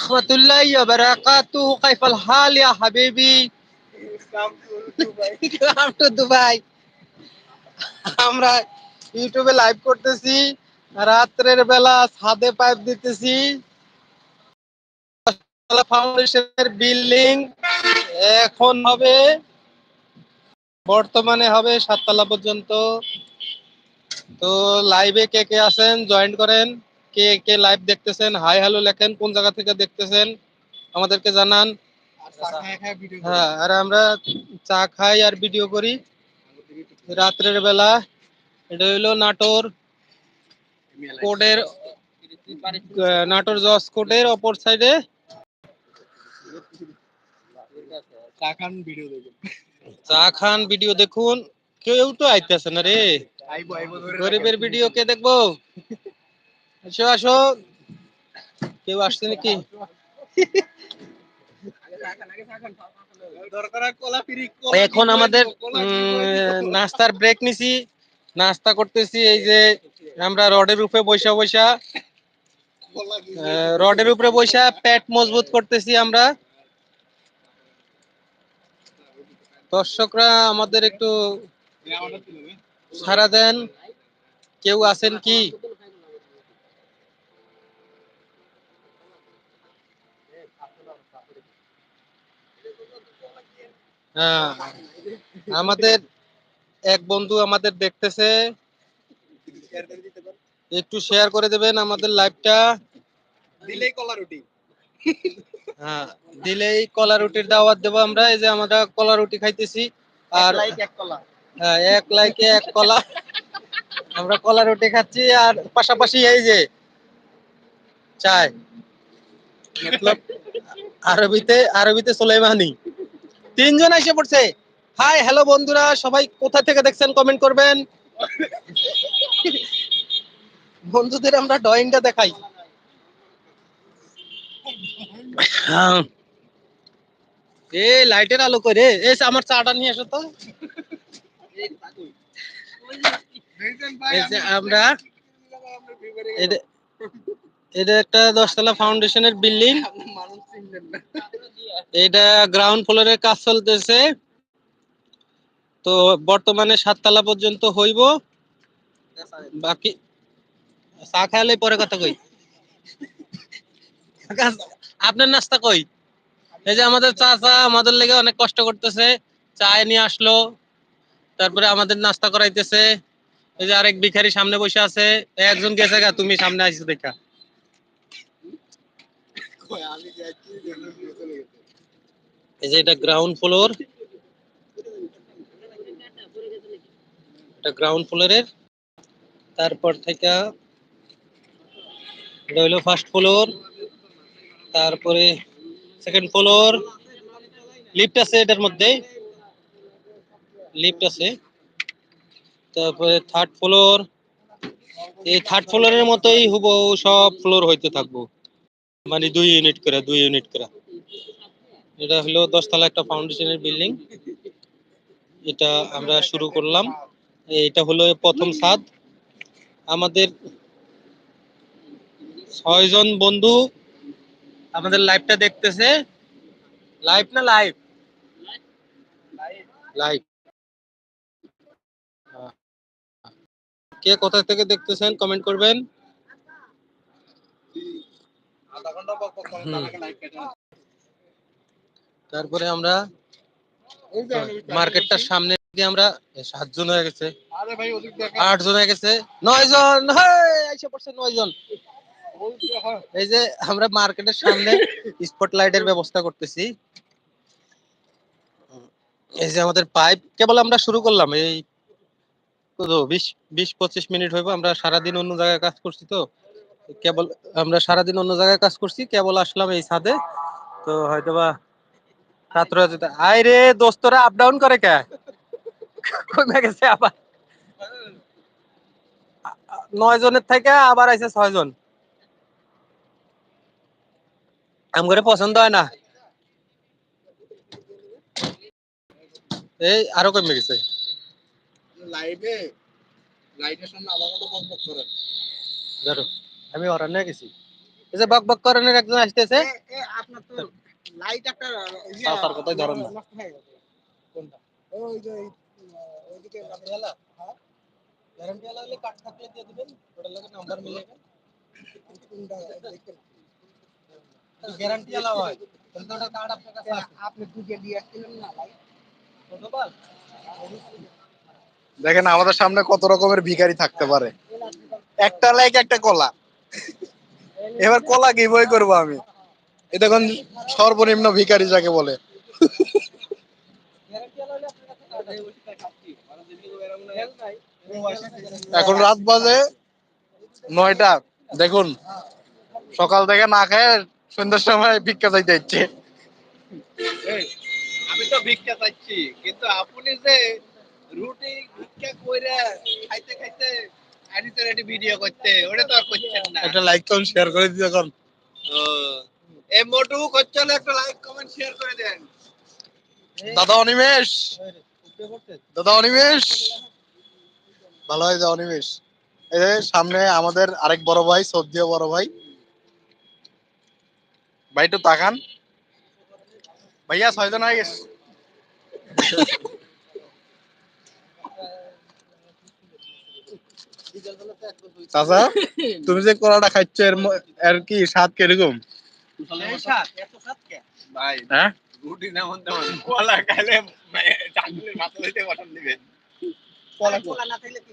রহমতুল্লাহ বারাকাতু কাইফাল হাল ইয়া হাবিবি? কাম টু দুবাই আমরা ইউটিউবে লাইভ করতেছি, রাত্রের বেলা ছাদে পাইপ দিতেছি। ফাউন্ডেশনের বিল্ডিং এখন হবে, বর্তমানে হবে সাততলা পর্যন্ত। তো লাইভে কে কে আছেন জয়েন করেন। কে কে লাইভ দেখতেছেন? হাই হ্যালো লেখেন কোন জায়গা থেকে দেখতেছেন? আমাদেরকে জানান। হ্যাঁ আর আমরা চা খাই আর ভিডিও করি। রাত্রের বেলা এটা হইল নাটোর কোডের নাটোর জজ কোডের অপর সাইডে চা খান ভিডিও দেখুন। কেউ তো আইতেছে না রে। গরিবের ভিডিও কে দেখব? আসো আসো কেউ আসছে নাকি? এখন আমাদের নাস্তার ব্রেক নিছি। নাস্তা করতেছি এই যে আমরা রডের উপরে বৈশা বৈশা রডের উপরে বৈশা পেট মজবুত করতেছি আমরা। দর্শকরা, আমাদের একটু সারা দেন। কেউ আছেন কি? হ্যাঁ। আমাদের এক বন্ধু আমাদের দেখতেছে। একটু শেয়ার করে দেবেন আমাদের লাইভটা দিলেই কলা রুটি। হ্যাঁ দিলেই কলা রুটির দাওয়াত দেবো আমরা। এই যে আমরা কলা রুটি খাইতেছি। আর লাইক এক কলা। হ্যাঁ, এক লাইকে এক কলা। আমরা কলা রুটি খাচ্ছি আর পাশাপাশি এই যে চাই। মতলব আরবিতে আরবিতে সুলাইমানি। তিনজন এসে পড়ছে। হাই হ্যালো বন্ধুরা সবাই কোথা থেকে দেখছেন কমেন্ট করবেন? বন্ধুদের আমরা ড্রয়িংটা দেখাই। এ লাইটের আলো করে এ আমার চাটা নিয়ে এসো তো। আমরা এটা- এটা একটা দশতলা ফাউন্ডেশনের বিল্ডিং এটা গ্রাউন্ড ফ্লোরের কাজ চলতেছে। তো বর্তমানে সাততলা পর্যন্ত হইব। বাকি চা খাইলে পরে কথা কই। আপনার নাস্তা কই? এই যে আমাদের চাচা আমাদের লেগে অনেক কষ্ট করতেছে। চায় নিয়ে আসলো, তারপরে আমাদের নাস্তা করাইতেছে। এই যে আরেক ভিখারি সামনে বসে আছে। একজন গেছে গা, তুমি সামনে আইছো দেখা আমি যাচ্ছি জন্য চলে গেছে এই যে এটা গ্রাউন্ড ফ্লোর এটা গ্রাউন্ড ফ্লোরের তারপর থেকে এটা ফার্স্ট ফ্লোর তারপরে সেকেন্ড ফ্লোর লিফট আছে এটার মধ্যে। লিফট আছে। তারপরে থার্ড ফ্লোর এই থার্ড ফ্লোরের মতোই হুবহু সব ফ্লোর হইতে থাকব। মানে দুই ইউনিট করে, দুই ইউনিট করে। এটা হলো দশতলা একটা ফাউন্ডেশনের বিল্ডিং। এটা আমরা শুরু করলাম। এটা হলো প্রথম ছাদ। আমাদের ছয়জন বন্ধু আমাদের লাইভটা দেখতেছে। লাইভ না লাইভ? লাইভ। কে কোথা থেকে দেখতেছেন কমেন্ট করবেন। আধা ঘণ্টা পর পর হুম। আমাকে লাইক কেটে তারপরে আমরা মার্কেটটার সামনে দিয়ে আমরা সাতজন হয়ে গেছে। আট জন হয়ে গেছে। নয় জন পড়ছে নয় জন এই যে আমরা মার্কেটের সামনে স্পট লাইটের ব্যবস্থা করতেছি। এই যে আমাদের পাইপ কেবল আমরা শুরু করলাম। এই বিশ বিশ পঁচিশ মিনিট হইব আমরা সারাদিন অন্য জায়গায় কাজ করছি তো। কেবল আমরা সারাদিন অন্য জায়গায় কাজ করছি কেবল আসলাম এই ছাদে। তো হয়তোবা ছাত্র আয় রে দোস্তরা আপ ডাউন করে কে? কমে গেছে আবার? নয় জনের থেকে আবার আইছে ছয় জন। আমগরে পছন্দ হয় না। এই আরও কমে গেছে। লাইভে সামনে ধরো আমি অরণ্যে গেছি। এই যে বক বক করেনের একজন আসতেছে। আপনার তো লাইট একটা ইয়ে, তার- তার কথাই ধরেন না। হয়ে গেছে। কোনটা? ওই যে ওইদিকে গ্যারান্টিওয়ালা হ্যাঁ? গ্যারান্টিওয়ালা হলে কাট থাকলে দিয়ে দিবেন ওটার লাগে নাম্বার মিলে গেল গ্যারান্টিওয়ালা হয়। তাহলে ওটা কার্ড আপনার কাছে আছে। আপনি দুটো দিয়ে আসছিলেন না লাইট কতবার দেখেন আমাদের সামনে কত রকমের ভিখারি থাকতে পারে। একটা লাইক একটা কলা। এবার কলা কি বই করব আমি। এ দেখুন সর্বনিম্ন ভিকারি যাকে বলে। এখন রাত বাজে নয়টা। দেখুন সকাল থেকে না খেয়ে সন্ধ্যার সময় ভিক্ষা চাইতে এই, আমি তো ভিক্ষা চাচ্ছি কিন্তু আপনি যে রুটি ভিক্ষা কইরা খাইতে খাইতে আনিতে রেডি ভিডিও করতে ওটা তো আর করছেন না। একটা লাইক করুন শেয়ার করে দিতে এখন এই মোটু করছেন একটা লাইক কমেন্ট শেয়ার করে দেন। দাদা অনিমেষ। দাদা অনিমেষ। ভালো হয় দাদা অনিমেষ। এই যে সামনে আমাদের আরেক বড় ভাই সদ্য বড় ভাই। ভাই একটু তাকান। ভাইয়া ছয়জন হয়ে গেছে। চাচা তুমি যে কলাটা খাচ্ছ এর কি স্বাদ কীরকম? এই সাত, এত সাত কে? ভাই হ্যাঁ? রুটি না কলা খাইলে চাকরির মাথা লইতে গঠন দিবেন কলা কলা না খাইলে কি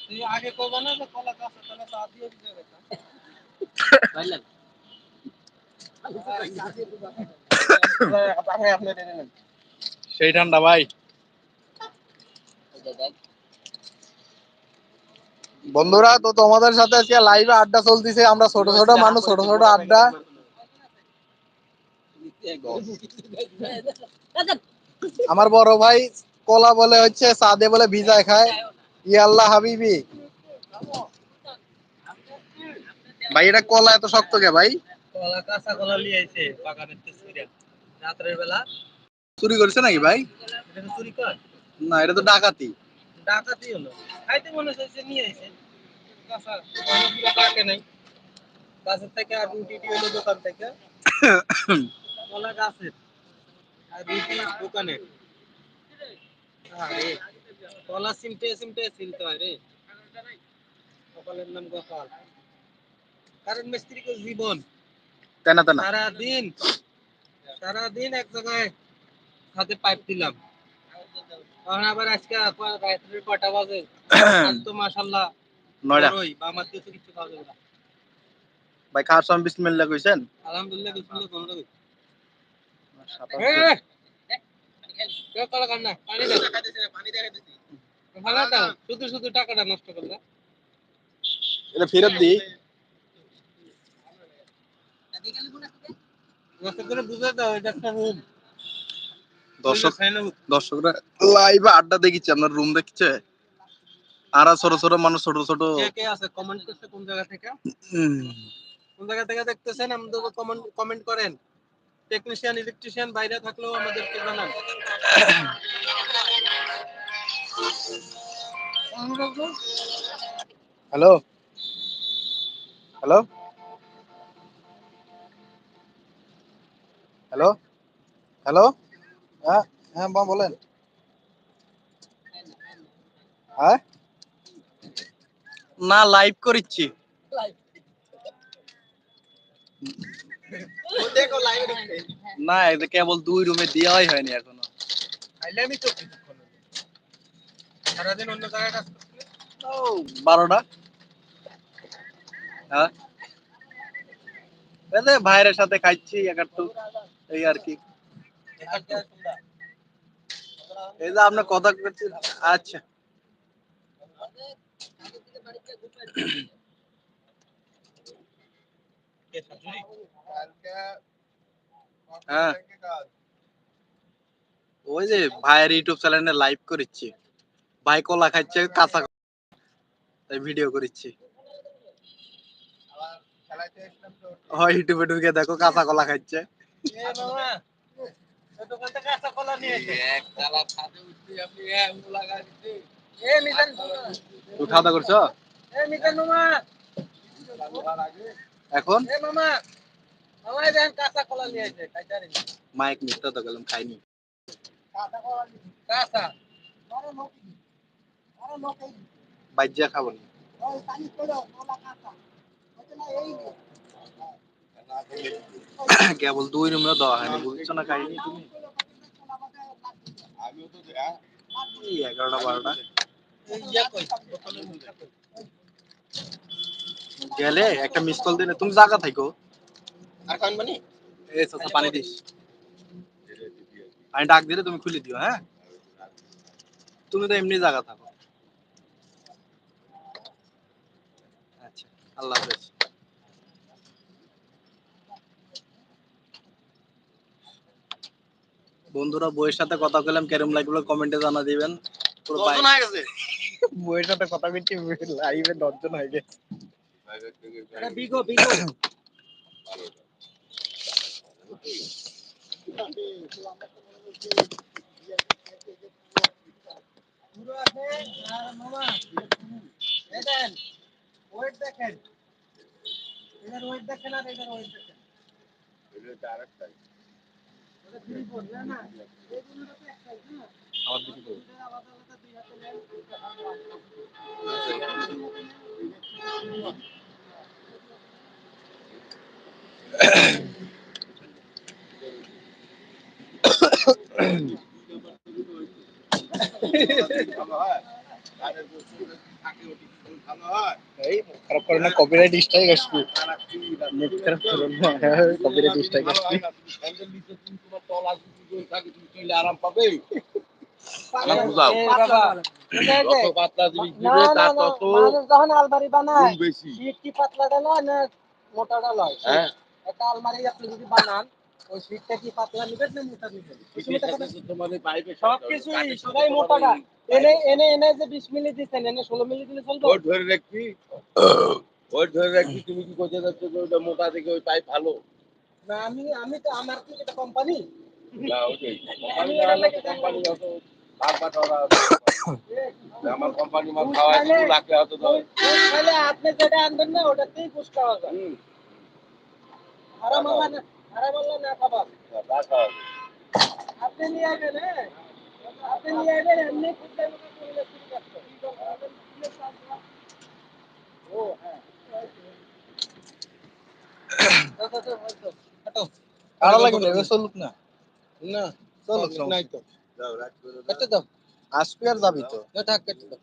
তুই আগে কইবা না যে কলা তাহলে দিয়ে গেছে সেই ঠান্ডা ভাই। বন্ধুরা তো তোমাদের সাথে আজকে লাইভে আড্ডা চলতেছে। আমরা ছোট ছোট মানুষ ছোট ছোট আড্ডা। আমার বড় ভাই কলা বলে হচ্ছে সাদে বলে ভিজায় খায়। ই আল্লাহ হাবিবি। ভাই এটা কলা এত শক্ত কে ভাই? কলা কাঁচা কলা নিয়ে আইছে বাগানের থেকে ছিঁড়া। রাত্রের বেলা। চুরি করছে নাকি ভাই? এটা তো চুরি কর। না এটা তো ডাকাতি। ডাকাতি হলো। খাইতে মনে হচ্ছে নিয়ে আইছে। কাঁচা পুরো নাই। গাছের থেকে আর রুটি হলো দোকান থেকে। কলা গাছের। আর রুটি দোকানে আরে কলা সিমটে সিমটে ছিলতে হয় রে। কপালের নাম গোপাল। কারণ মিস্ত্রি মিস্ত্রিকে জীবন। তেনা তেনা সারাদিন সারাদিন এক জায়গায় হাতে পাইপ দিলাম। তখন আবার আজকে রাত্রের কটা বাজে? তো নয়টা। বা আমার কিছু কিছু খাওয়া যাবে না। ভাই খাওয়ার সময় বিসমিল্লাহ কইছেন? আলহামদুলিল্লাহ বিসমিল্লাহ কোন শুধু শুধু টাকাটা নষ্ট করলে। এটা ফেরত দিই। বুঝে দাও এটা একটা রুম দর্শক দর্শকরা লাইভে আড্ডা দেখিচ্ছে আপনার রুম দেখছে। আর ছোট ছোট মানুষ ছোট ছোট কে কে আছে? কমেন্ট করছে কোন জায়গা থেকে? কোন জায়গা থেকে দেখতেছেন? আমাদের কমেন্ট কমেন্ট করেন। টেকনিশিয়ান ইলেকট্রিশিয়ান বাইরে থাকলেও আমাদেরকে জানান। হ্যালো হ্যালো হ্যালো হ্যালো হ্যাঁ হ্যাঁ বলেন। হ্যাঁ? না লাইভ করিচ্ছি। না কেবল দুই রুমে দেওয়াই হয়নি এখনও। আমি তো সারাদিন অন্য বারোটা? হ্যাঁ। ভাইয়ের সাথে খাইছি একটু এই আর কি। এই যে আপনার কথা করছি আচ্ছা। হ্যাঁ। ওই যে ভাইয়ের ইউটিউব চ্যানেলে লাইভ করেছি। ভাই কলা খাচ্ছে কাঁচা তাই ভিডিও করেছি। হয় ইউটিউবে ঢুকে দেখো কাঁচা কলা খাচ্ছে। খাওয়া দাওয়া করছ? এখন? মাইক মিথ্যা তো গেলাম খাইনি। বাজ্যা খাব না। কেবল দুই নম্বর দেওয়া হয়নি বুঝছ না কাহিনী তুমি এগারোটা বারোটা। গেলে একটা মিস কল দিলে তুমি জায়গা থাকো আর কান বানি এই চাচা পানি দিস। আমি ডাক দিলে তুমি খুলে দিও হ্যাঁ? তুমি তো এমনি জায়গা থাকো। আচ্ছা আল্লাহ হাফেজ। বন্ধুরা বইয়ের সাথে কথা বললাম কেরম লাগল কমেন্টে জানা দিবেন পুরো দশজন হয়ে গেছে বইয়ের সাথে কথা বলছি লাইভে দশজন হয়ে গেছে এটা বিগো বিগো পুরো আছে আর মামা এই ওয়েট দেখেন এটার ওয়েট দেখেন আর এটার ওয়েট দেখেন ওটা দুই আলাদা আলাদা। এই খারাপ করে না কপিরাইট স্ট্রাইক আসবে আরাম পাবে হ্যাঁ আলমারি আপনি যদি বানান ওই শীতটা কি পাতলা নিবেন না মোটা নিবেন তুমি তোমার পাইপে সব কিছুই সবাই মোটাটা এনে এনে এনে দিলে ধরে রাখবি ধরে রাখবি তুমি কি করতে যাচ্ছ মোটা থেকে ওই পাইপ ভালো না আমি আমি তো আমার কি এটা কোম্পানি না ওইটাই। কোম্পানি না কোম্পানি অত ভাগ বাটোয়ারা আমার কোম্পানি মাল খাওয়ায় শুধু রাখলে হতো তাহলে আপনি যেটা আনবেন না ওটাতেই পুষ খাওয়া যায়। হুম। আল্লাহ না আরাম আল্লাহ না খাবার। আপনি নিয়ে আসবেন হ্যাঁ? আপনি নিয়ে আসবেন এমনি করতে ও হ্যাঁ। লাগবে না চলুক না। না চলুক নাই তো। কেটে দাও। আসবি আর যাবি তো। না থাক কেটে দাও।